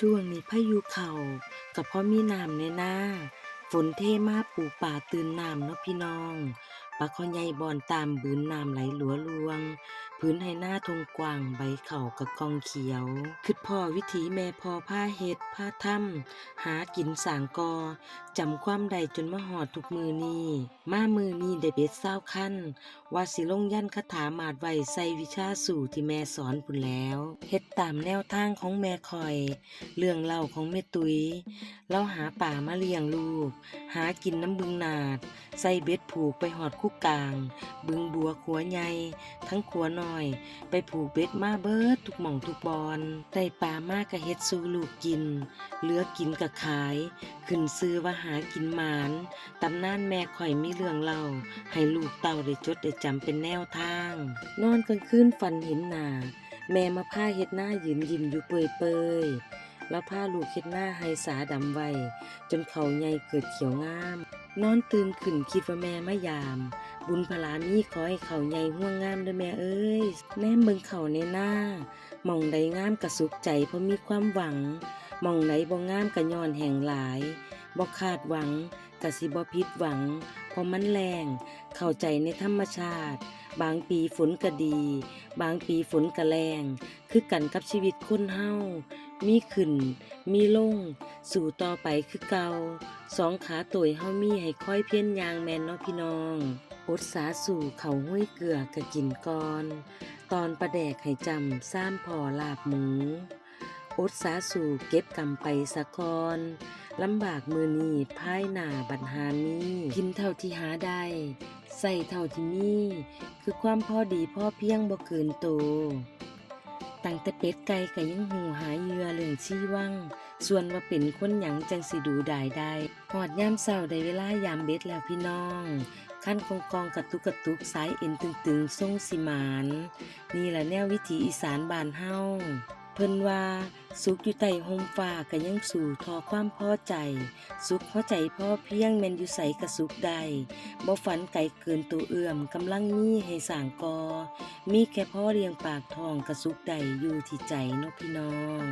ช่วงนี้พายุเข้าก็เพอมีน้ำในนาฝนเทมาปูป่าตื่นน้ำเนาะพี่น้อง ปลาคอใหญ่บอนตามบืนน้ำไหลหลัวลวง พื้นให้หน้าทงกว้างใบเข่ากับกองเขียว คิดพ่อวิถีแม่พอผ้าเฮ็ดผ้าถ้ำหากินสางกอจำความใดจนมาหอดทุกมือนี้มามือนี้ได้เบ็ดเศร้าขั้น ว่าสิลงยันคาถามาดไว้ใส่วิชาสู่ที่แม่สอนพุ่นแล้วเฮ็ดตามแนวทางของแม่คอย เรื่องเล่าของแม่ตุยเราหาป่ามาเลี้ยงลูก หากินน้ำบึงนาด ใส่เบ็ดผูกไปหอดคู่กลาง บึงบัวขัวใหญ่ทั้งขัวน้อยไปผูกเบ็ดมาเบิดทุกหม่องทุกบอนได้ปลามากกะเฮ็ดสู่ลูกกิน เหลือกินกะขาย ขึ้นซื้อว่าหากินหมานตำนานแม่ข่อยมีเรื่องเล่า ให้ลูกเต้าได้จดได้จำเป็นแนวทาง นอนกลางคืนฝันเห็นหนาแม่มาผ้าเฮ็ดหน้ายืนยิ้มอยู่เปยเปยๆแล้วผ้าลูกเฮ็ดหน้าให้สาดำไว้ จนเขาใหญ่เกิดเขียวงาม นอนตื่นขึ้นคิดว่าแม่มายาม บุญพลามีขอให้เขาใหญ่ห่วงงามด้อแม่เอ้ย แนมเบิ่งเขาในหน้ามองใดงามกะสุขใจเพราะมีความหวังมองไหนบ่งามกะย้อนแห่งหลายบ่คาดหวังกะสิบ่ผิดหวังเพราะมันแรง เข้าใจในธรรมชาติ บางปีฝนก็ดี บางปีฝนก็แรง คือกันกับชีวิตคนเฮามีขึ้น มีลง สู่ต่อไปคือเก่าสองขาตวยเฮามีให้ค่อยเพี้ยนยางแมนเนาะพี่น้อง อดสาสู่เขาห้วยเกลือกะกินก่อน ตอนประแดกให้จำซ้ำพอลาบหมูอดสาสู่เก็บกำไปสะกอนลำบากมือนีพายหนาบัญหานี้กินเท่าที่หาได้ ใส่เท่าที่มีคือความพอดีพ่อเพียงบ่เกินโตตั้งแต่เป็ดไก่ก็ยังหูหาเหยื่อเรื่องชี้วังส่วนว่าเป็นคนหยังจังสิดูได้ได้หอดยามเศร้าได้เวลายามเบ็ดแล้วพี่น้อง ขั้นคงกองกระตุกกระตุกสายเอ็นตึงๆทรงสิมาน นี่แหละแนววิถีอีสานบานเฮาเพิ่นว่าสุขอยู่ใต้โฮมฟ้าก็ยังสู่ทอความพอใจ สุขพอใจพ่อเพียงแม่นอยู่ใสกระสุขได้บ่ฝันไกลเกินตัวเอื้อมกำลังมีให้สางกอ มีแค่พ่อเลี้ยงปากทองกระสุกใดอยู่ที่ใจนพี่น้อง